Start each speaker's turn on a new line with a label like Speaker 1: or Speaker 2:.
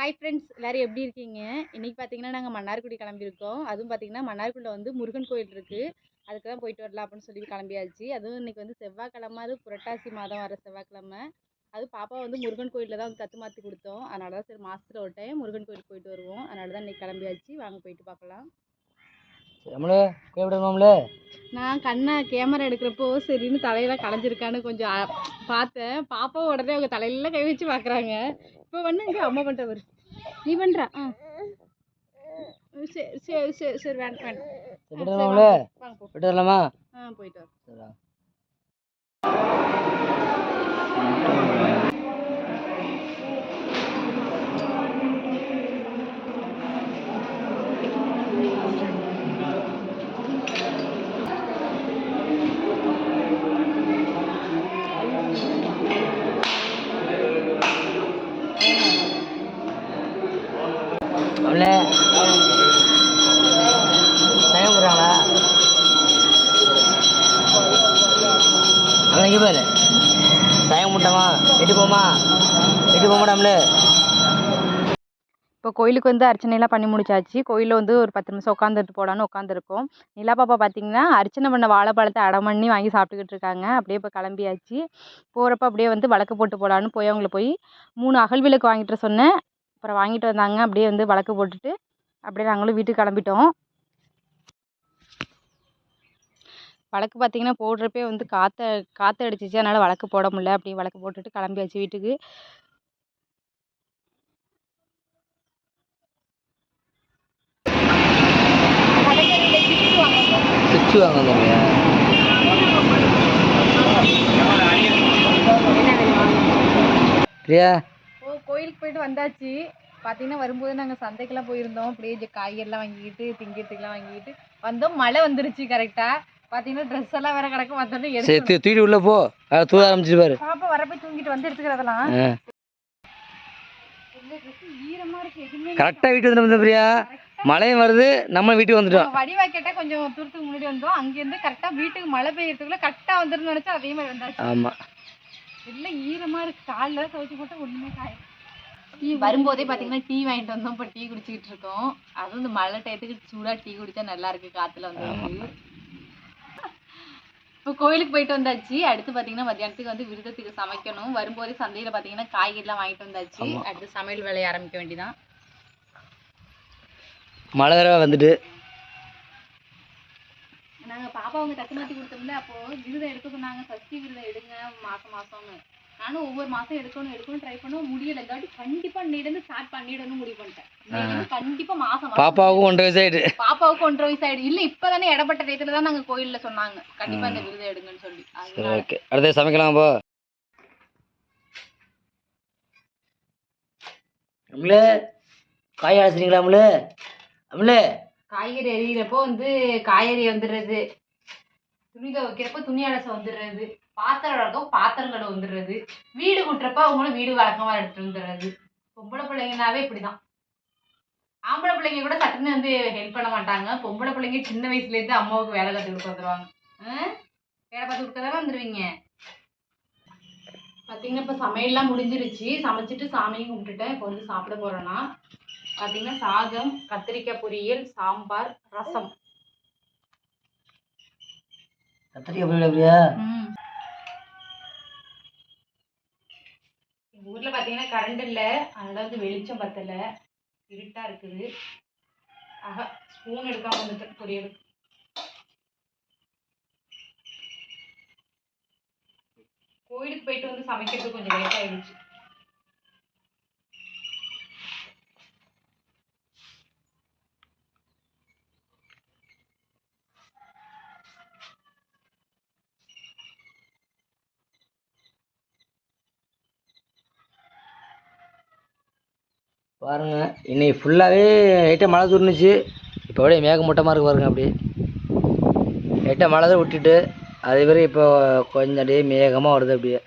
Speaker 1: Hi friends எல்லாரும் எப்படி இருக்கீங்க? இன்னைக்கு பார்த்தீங்கன்னா நாங்கள் மன்னார்குடி கிளம்பியிருக்கோம். அதுவும் பார்த்தீங்கன்னா மன்னார்குடியில் வந்து முருகன் கோயில் இருக்குது அதுக்கு தான் போயிட்டு வரலாம் அப்படின்னு சொல்லி கிளம்பியாச்சு. அதுவும் இன்னைக்கு வந்து செவ்வாய்க்கிழமை அது புரட்டாசி மாதம் வர செவ்வாய்க்கிழமை. அது பாப்பா வந்து முருகன் கோயிலில் தான் வந்து தத்து மாற்றி கொடுத்தோம். அதனால தான் சரி மாதத்தில் ஒரு டைம் முருகன் கோயிலுக்கு போயிட்டு வருவோம். அதனால தான் இன்னைக்கு கிளம்பியாச்சு. வாங்க போயிட்டு பார்க்கலாம் நான் கண்ணை கேமரா எடுக்கிறப்போ சரின்னு தலையெல்லாம் களைஞ்சிருக்கான்னு கொஞ்சம் பார்த்தேன். பாப்பா உடனே அவங்க தலையில கை வச்சு பார்க்குறாங்க இப்போ வந்து இங்கே அம்மா பண்ணுறவர் நீ பண்ணுறா ஆ. சரி சரி சரி சரி வேண்டாம் வேண்டாம் ஆ, சரி,
Speaker 2: விடணும்ல
Speaker 1: வாங்க, வாங்க போ.
Speaker 2: விட்டு வரலாமா
Speaker 1: ஆ போயிட்டு வரோம்
Speaker 2: சரிடா. நம்மளே டைம் பாரு. டைம் முட்டமா எட்டு போமா எட்டு போக மாட்டாம்ல
Speaker 1: இப்போ கோயிலுக்கு வந்து அர்ச்சனைலாம் பண்ணி முடிச்சாச்சு. கோயிலில் வந்து ஒரு பத்து நிமிஷம் உட்காந்துட்டு போடான்னு உட்காந்துருக்கோம் நிலா பாப்பா பார்த்தீங்கன்னா அர்ச்சனை பண்ண வாழைப்பழத்தை அடம் பண்ணி வாங்கி சாப்பிட்டுக்கிட்டு இருக்காங்க. அப்படியே இப்போ கிளம்பியாச்சு. போகிறப்ப அப்படியே வந்து வழக்கு போட்டு போடான்னு போய் அவங்கள போய் மூணு அகல் விளக்கு வாங்கிட்டு சொன்னேன். அப்புறம் வாங்கிட்டு வந்தாங்க. அப்படியே வந்து வழக்கு போட்டுட்டு அப்படியே நாங்களும் வீட்டுக்கு கிளம்பிட்டோம். வழக்கு பார்த்தீங்கன்னா போடுறப்பே வந்து காற்ற காற்று அடிச்சிச்சு. அதனால் வழக்கு போட முடியல. அப்படியே வழக்கு போட்டுட்டு கிளம்பியாச்சு வீட்டுக்கு.
Speaker 2: பிரியா.
Speaker 1: கோயிலுக்கு போயிட்டு வந்தாச்சு. பார்த்தீங்கன்னா வரும்போது நாங்கள் சந்தைக்கெல்லாம் போயிருந்தோம். அப்படியே காய்கறிலாம் வாங்கிக்கிட்டு திங்கிறதுக்குலாம் வாங்கிக்கிட்டு வந்தோம். மழை வந்துருச்சு கரெக்டாக பார்த்தீங்கன்னா ட்ரெஸ் எல்லாம் வேற கிடக்கு. வந்தோடனே
Speaker 2: சரி தூக்கிட்டு உள்ள போ. தூத ஆரம்பிச்சிட்டு பாரு.
Speaker 1: பாப்பா வரப்போ தூங்கிட்டு வந்து எடுத்துக்கிறதெல்லாம்.
Speaker 2: கரெக்டாக வீட்டு வந்துடும் பிரியா. மழையும் வருது நம்ம வீட்டுக்கு வந்துட்டோம்.
Speaker 1: வடிவா கேட்டால் கொஞ்சம் தூரத்துக்கு முன்னாடி வந்தோம். அங்கேருந்து கரெக்டாக வீட்டுக்கு மழை பெய்யறதுக்குள்ள கரெக்டாக வந்துருன்னு நினச்சா அதே மாதிரி வந்தாச்சு.
Speaker 2: ஆமாம்
Speaker 1: எல்லாம் ஈரமாக இருக்கு. காலில் துவைச்சு போட்டு ஒன்றுமே காய வரும்போதே பார்த்தீங்கன்னா டீ வாங்கிட்டு வந்தோம். இப்போ டீ குடிச்சிக்கிட்டு இருக்கோம். அதுவும் இந்த மழை டயத்துக்கு சூடாக டீ குடிச்சா நல்லா இருக்கு காற்றுல வந்து. இப்போ கோயிலுக்கு போயிட்டு வந்தாச்சு. அடுத்து பார்த்தீங்கன்னா மத்தியானத்துக்கு வந்து விருதத்துக்கு சமைக்கணும். வரும்போதே சந்தையில் பார்த்தீங்கன்னா காய்கறிலாம் வாங்கிட்டு வந்தாச்சு. அடுத்து சமையல் வேலையை ஆரம்பிக்க வேண்டியதான்
Speaker 2: மழை வேற வந்துட்டு
Speaker 1: நாங்கள் பாப்பாவுங்க தட்டு மாற்றி கொடுத்தோம்ல அப்போ விருதம் எடுக்க சொன்னாங்க. சஷ்டி விருதம் எடுங்க மாதம் மாதம்னு நானும் ஒவ்வொரு மாதம் எடுக்கணும் எடுக்கணும் ட்ரை பண்ண முடியல. இல்லாட்டி கண்டிப்பாக இன்னிலேருந்து ஸ்டார்ட் பண்ணிடணும் முடிவு பண்ணிட்டேன். கண்டிப்பா மாசம்
Speaker 2: பாப்பாவுக்கும் ஒன்றரை வயசு ஆயிட்டு.
Speaker 1: பாப்பாவுக்கு ஒன்றரை வயசு ஆயிடு. இல்ல இப்பதானே இடப்பட்ட டயத்துல தான் நாங்க கோயில்ல சொன்னாங்க. கண்டிப்பா இந்த விருதை எடுங்கன்னு சொல்லி.
Speaker 2: ஓகே அடுத்து சமைக்கலாம் போ. நம்மளே காய் அழைச்சிங்களா நம்மளே நம்மளே
Speaker 1: காய்கறி எறிகிறப்போ வந்து காய்கறி வந்துடுறது. துணி துவைக்கிறப்ப துணி அலச வந்துடுறது பாத்திரம் வளர்க்க பாத்திரம் கழுவ வந்துடுறது வீடு கூட்டுறப்ப அவங்களும் வீடு வழக்கமாக எடுத்துட்டு வந்துடுறது. பொம்பளை பிள்ளைங்கனாவே இப்படிதான். ஆம்பளை பிள்ளைங்க கூட சட்டுன்னு வந்து ஹெல்ப் பண்ண மாட்டாங்க. பொம்பளை பிள்ளைங்க சின்ன வயசுலேருந்து அம்மாவுக்கு வேலை கத்து கொடுக்க வந்துருவாங்க. வேலை பார்த்து கொடுக்க தானே வந்துடுவீங்க பார்த்தீங்கன்னா இப்போ சமையல்லாம் முடிஞ்சிருச்சு. சமைச்சிட்டு சாமியும் கும்பிட்டுட்டேன். இப்போ வந்து சாப்பிட போகிறேன்னா பார்த்தீங்கன்னா சாதம் கத்திரிக்காய் பொரியல் சாம்பார் ரசம்.
Speaker 2: கத்திரிக்காய் போயிடல பிரியா
Speaker 1: எங்க ஊர்ல பாத்தீங்கன்னா கரண்ட் இல்ல. அதனால வந்து வெளிச்சம் பத்தல. இருட்டா இருக்குது. ஆஹா ஸ்பூன் எடுக்காம வந்துட்டு பொரியல் கோயிலுக்கு போயிட்டு வந்து சமைக்கிறது கொஞ்சம் லேட் ஆயிடுச்சு.
Speaker 2: பாருங்க இன்னைக்கு ஃபுல்லாகவே லைட்டாக மழை துருந்துச்சு. இப்போ அப்படியே மேகமூட்டமாக இருக்கு பாருங்க அப்படியே. லைட்டாக மழை தான் விட்டுட்டு அதே மாதிரி இப்போ கொஞ்சம் அப்படியே மேகமாக வருது அப்படியே.